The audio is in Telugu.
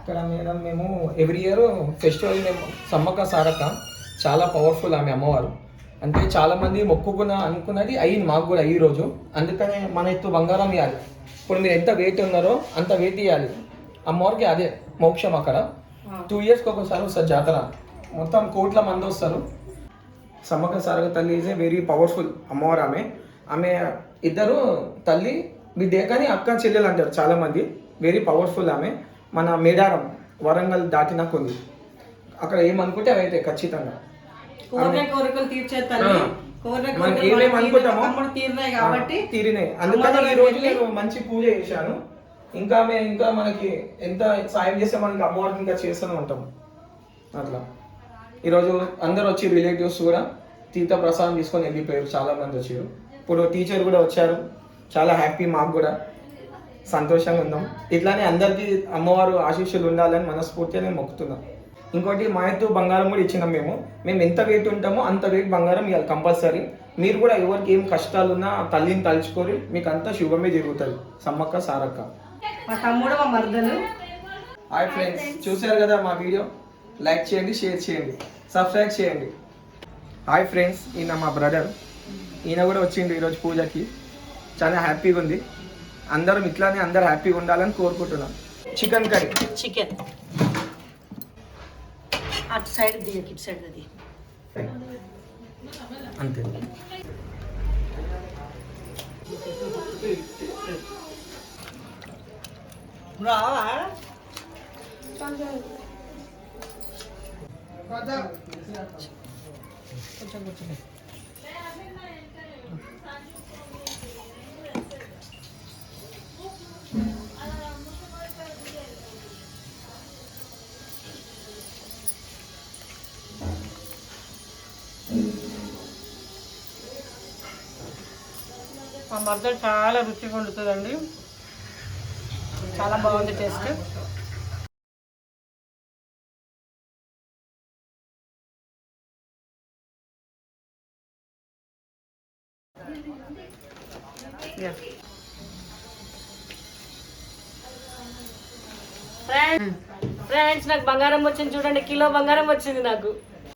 ఇక్కడ మేడం మేము ఎవ్రీ ఇయర్ ఫెస్టివల్ మేము సమ్మక్క సారక్క చాలా పవర్ఫుల్ ఆమె అమ్మవారు. అంటే చాలా మంది మొక్కుకున్న అనుకున్నది అయ్యింది మాకు కూడా ఈ రోజు. అందుకనే మన ఎత్తు బంగారం ఇవ్వాలి ఇప్పుడు మీరు ఎంత వెయిట్ ఉన్నారో అంత వెయిట్ ఇవ్వాలి అమ్మవారికి అదే మోక్షం అక్కడ. టూ ఇయర్స్కి ఒకసారి వస్తారు జాతర. మొత్తం కోట్ల మంది వస్తారు. సమ్మక్క సారక తల్లి ఈజ్ ఏ వెరీ పవర్ఫుల్ అమ్మవారు ఆమె. ఆమె ఇద్దరు తల్లి బిడ్డే కానీ అక్క చెల్లెలు అంటారు చాలా మంది వెరీ పవర్ఫుల్ ఆమె. మన మేడారం వరంగల్ దాటినాక ఉంది అక్కడ ఏమనుకుంటే అవి అయితే ఖచ్చితంగా కోరికలు తీర్చే తల్లి. మనం ఏమేమి అనుకుంటామో కాబట్టి తీరినాయి. అందుకని ఈ రోజు నేను మంచి పూజ చేశాను. ఇంకా మేము ఇంకా మనకి ఎంత సాయం చేస్తే మనకి అమ్మవారికి ఇంకా చేస్తూనే ఉంటాం అట్లా. ఈరోజు అందరు వచ్చి రిలేటివ్స్ కూడా తీర్థ ప్రసాదం తీసుకొని వెళ్ళిపోయారు చాలా మంది వచ్చారు. ఇప్పుడు టీచర్ కూడా వచ్చారు చాలా హ్యాపీ మాకు కూడా. సంతోషంగా ఉన్నాం. ఇట్లానే అందరికీ అమ్మవారు ఆశీస్సులు ఉండాలని మనస్ఫూర్తిగా నేను మొక్కుతున్నాను ఇంకోటి మా ఎత్తు బంగారం కూడా ఇచ్చినాం మేము. మేము ఎంత వెయిట్ ఉంటామో అంత వెయిట్ బంగారం ఇవ్వాలి కంపల్సరీ మీరు కూడా ఎవరికి ఏం కష్టాలు ఉన్నా తల్లిని తలుచుకొని మీకు అంతా శుభమే జరుగుతుంది. సమ్మక్క సారక్క. మా తమ్ముడు మా మరదలు. హాయ్ ఫ్రెండ్స్ చూశారు కదా మా వీడియో లైక్ చేయండి షేర్ చేయండి సబ్స్క్రైబ్ చేయండి. హాయ్ ఫ్రెండ్స్ ఈయన మా బ్రదర్. ఈయన కూడా వచ్చిండు ఈరోజు పూజకి. చాలా హ్యాపీగా ఉంది. అందరం ఇట్లానే అందరు హ్యాపీగా ఉండాలని కోరుకుంటున్నాను చికెన్ కర్రీ. చికెన్. అటు సైడ్ ఇటు సైడ్ అది అంతే. రావా? కొంచెం కూర్చోండి మా మరదలు చాలా రుచిగా వండుతుందండి. చాలా బాగుంది టేస్ట్. ఫ్రెండ్స్ నాకు బంగారం వచ్చింది చూడండి. కిలో బంగారం వచ్చింది నాకు.